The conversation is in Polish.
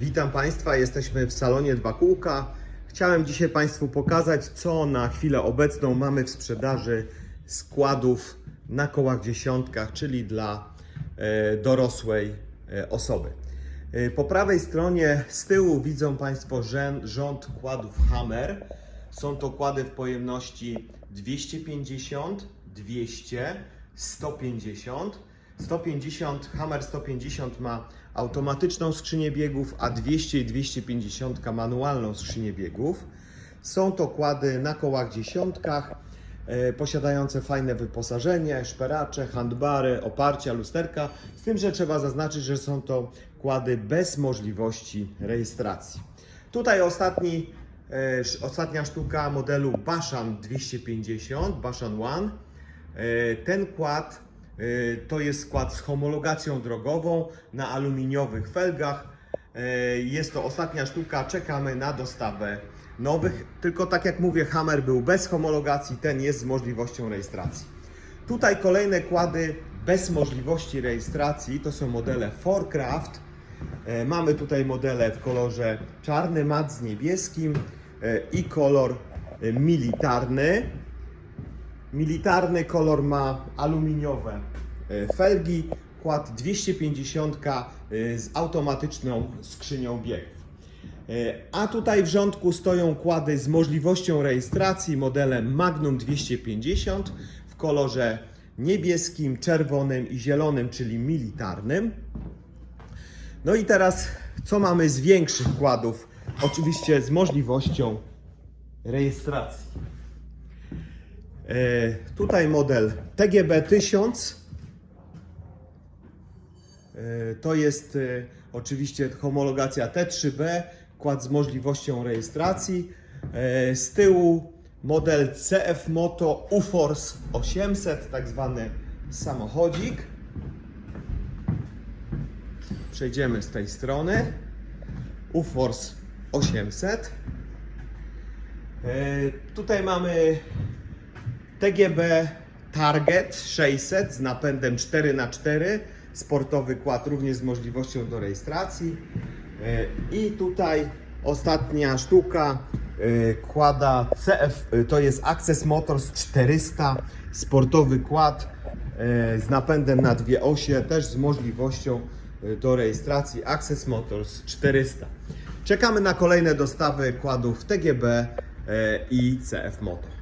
Witam Państwa, jesteśmy w salonie Dwa Kółka. Chciałem dzisiaj Państwu pokazać, co na chwilę obecną mamy w sprzedaży składów na kołach dziesiątkach, czyli dla e, dorosłej e, osoby. E, po prawej stronie z tyłu widzą Państwo rząd kładów Hammer. Są to kłady w pojemności 250, 200, 150. 150, Hammer 150 ma automatyczną skrzynię biegów, a 200 i 250 manualną skrzynię biegów. Są to kłady na kołach dziesiątkach, e, posiadające fajne wyposażenie, szperacze, handbary, oparcia, lusterka. Z tym, że trzeba zaznaczyć, że są to kłady bez możliwości rejestracji. Tutaj ostatni, e, ostatnia sztuka modelu Bashan 250, Bashan One. E, Ten kład to jest skład z homologacją drogową na aluminiowych felgach. E, Jest to ostatnia sztuka, czekamy na dostawę nowych. Tylko tak jak mówię, Hammer był bez homologacji, ten jest z możliwością rejestracji. Tutaj kolejne kłady bez możliwości rejestracji to są modele Forcraft. E, Mamy tutaj modele w kolorze czarny, mat z niebieskim i kolor militarny. Militarny kolor ma aluminiowe e, felgi, kład 250 e, z automatyczną skrzynią biegów. E, A tutaj w rządku stoją kłady z możliwością rejestracji modelem Magnum 250 w kolorze niebieskim, czerwonym i zielonym, czyli militarnym. No i teraz co mamy z większych kładów? Oczywiście z możliwością rejestracji. E, tutaj model TGB 1000. E, to jest e, oczywiście homologacja T3B, kład z możliwością rejestracji. Z tyłu model CF Moto UForce 800, tak zwany samochodzik. Przejdziemy z tej strony. UForce 800. E, Tutaj mamy TGB Target 600 z napędem 4x4, sportowy kład również z możliwością do rejestracji. E, I tutaj ostatnia sztuka e, kłada CF, e, to jest Access Motors 400, sportowy kład z napędem na dwie osie, też z możliwością do rejestracji Access Motors 400. Czekamy na kolejne dostawy kładów TGB i CF Motor.